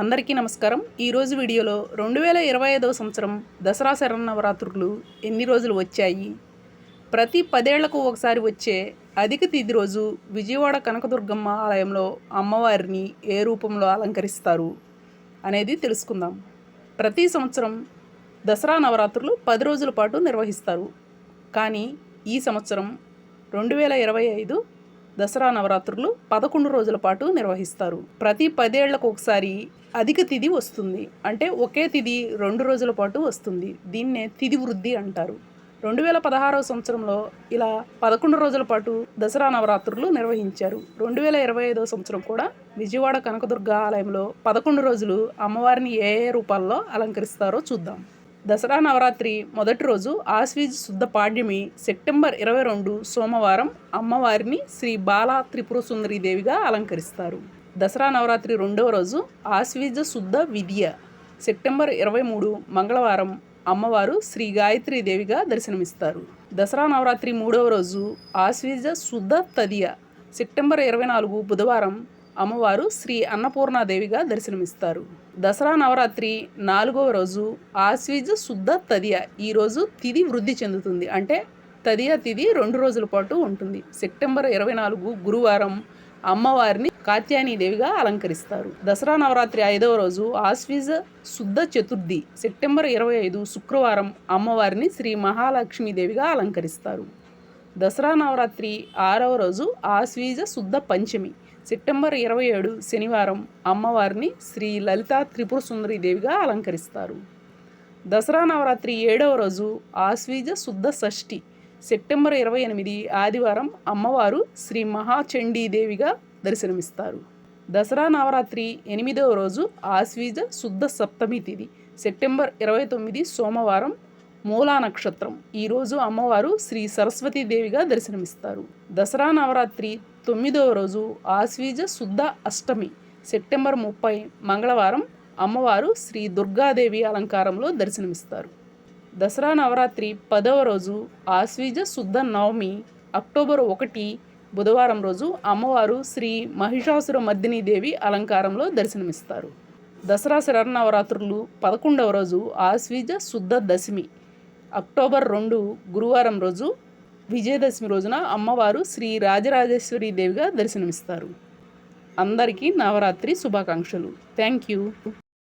అందరికీ నమస్కారం. ఈరోజు వీడియోలో రెండు వేల ఇరవై ఐదవ సంవత్సరం దసరా శరన్నవరాత్రులు ఎన్ని రోజులు వచ్చాయి? ప్రతి పదేళ్ళకు ఒకసారి వచ్చే అధిక తిథి రోజు విజయవాడ కనకదుర్గమ్మ ఆలయంలో అమ్మవారిని ఏ రూపంలో అలంకరిస్తారు అనేది తెలుసుకుందాం. ప్రతి సంవత్సరం దసరా నవరాత్రులు పది రోజుల పాటు నిర్వహిస్తారు. కానీ ఈ సంవత్సరం రెండు వేల ఇరవై ఐదు దసరా నవరాత్రులు పదకొండు రోజుల పాటు నిర్వహిస్తారు. ప్రతి పదేళ్ళకు ఒకసారి అధిక తిథి వస్తుంది. అంటే ఒకే తిథి రెండు రోజుల పాటు వస్తుంది. దీన్నే తిథి వృద్ధి అంటారు. రెండు వేల పదహారవ సంవత్సరంలో ఇలా పదకొండు రోజుల పాటు దసరా నవరాత్రులు నిర్వహించారు. రెండు వేల ఇరవై ఐదవ సంవత్సరం కూడా విజయవాడ కనకదుర్గ ఆలయంలో పదకొండు రోజులు అమ్మవారిని ఏ ఏ రూపాల్లో అలంకరిస్తారో చూద్దాం. దసరా నవరాత్రి మొదటి రోజు ఆశ్వీజ్ శుద్ధ పాడ్యమి సెప్టెంబర్ ఇరవై రెండు సోమవారం అమ్మవారిని శ్రీ బాలా త్రిపుర దేవిగా అలంకరిస్తారు. దసరా నవరాత్రి రెండవ రోజు ఆశ్వీజ శుద్ధ విద్య సెప్టెంబర్ ఇరవై మూడు మంగళవారం అమ్మవారు శ్రీ గాయత్రి దేవిగా దర్శనమిస్తారు. దసరా నవరాత్రి మూడవ రోజు ఆశ్వీజ శుద్ధ తదియ సెప్టెంబర్ ఇరవై నాలుగు బుధవారం అమ్మవారు శ్రీ అన్నపూర్ణాదేవిగా దర్శనమిస్తారు. దసరా నవరాత్రి నాలుగవ రోజు ఆశ్వీజ శుద్ధ తదియ ఈరోజు తిథి వృద్ధి చెందుతుంది. అంటే తదియ తిథి రెండు రోజుల పాటు ఉంటుంది. సెప్టెంబర్ ఇరవై నాలుగు గురువారం అమ్మవారిని కాత్యాయనీదేవిగా అలంకరిస్తారు. దసరా నవరాత్రి ఐదవ రోజు ఆశ్వీజ శుద్ధ చతుర్థి సెప్టెంబర్ ఇరవై ఐదు శుక్రవారం అమ్మవారిని శ్రీ మహాలక్ష్మీదేవిగా అలంకరిస్తారు. దసరా నవరాత్రి ఆరవ రోజు ఆశ్వీజ శుద్ధ పంచమి సెప్టెంబర్ ఇరవై ఏడు శనివారం అమ్మవారిని శ్రీ లలితా త్రిపుర సుందరి దేవిగా అలంకరిస్తారు. దసరా నవరాత్రి ఏడవ రోజు ఆశ్వీజ శుద్ధ షష్ఠి సెప్టెంబర్ ఇరవై ఎనిమిది ఆదివారం అమ్మవారు శ్రీ మహాచండీదేవిగా దర్శనమిస్తారు. దసరా నవరాత్రి ఎనిమిదవ రోజు ఆశ్వీజ శుద్ధ సప్తమి తిథి సెప్టెంబర్ ఇరవై తొమ్మిది సోమవారం మూలా నక్షత్రం. ఈరోజు అమ్మవారు శ్రీ సరస్వతీదేవిగా దర్శనమిస్తారు. దసరా నవరాత్రి తొమ్మిదవ రోజు ఆశ్వీజ శుద్ధ అష్టమి సెప్టెంబర్ ముప్పై మంగళవారం అమ్మవారు శ్రీ దుర్గాదేవి అలంకారంలో దర్శనమిస్తారు. దసరా నవరాత్రి పదవ రోజు ఆశ్వీజ శుద్ధ నవమి అక్టోబర్ ఒకటి బుధవారం రోజు అమ్మవారు శ్రీ మహిషాసుర మర్దిని దేవి అలంకారంలో దర్శనమిస్తారు. దసరా శరన్నవరాత్రులు పదకొండవ రోజు ఆశ్వీజ శుద్ధ దశమి అక్టోబర్ రెండు గురువారం రోజు విజయదశమి రోజున అమ్మవారు శ్రీ రాజరాజేశ్వరి దేవిగా దర్శనమిస్తారు. అందరికీ నవరాత్రి శుభాకాంక్షలు. Thank you.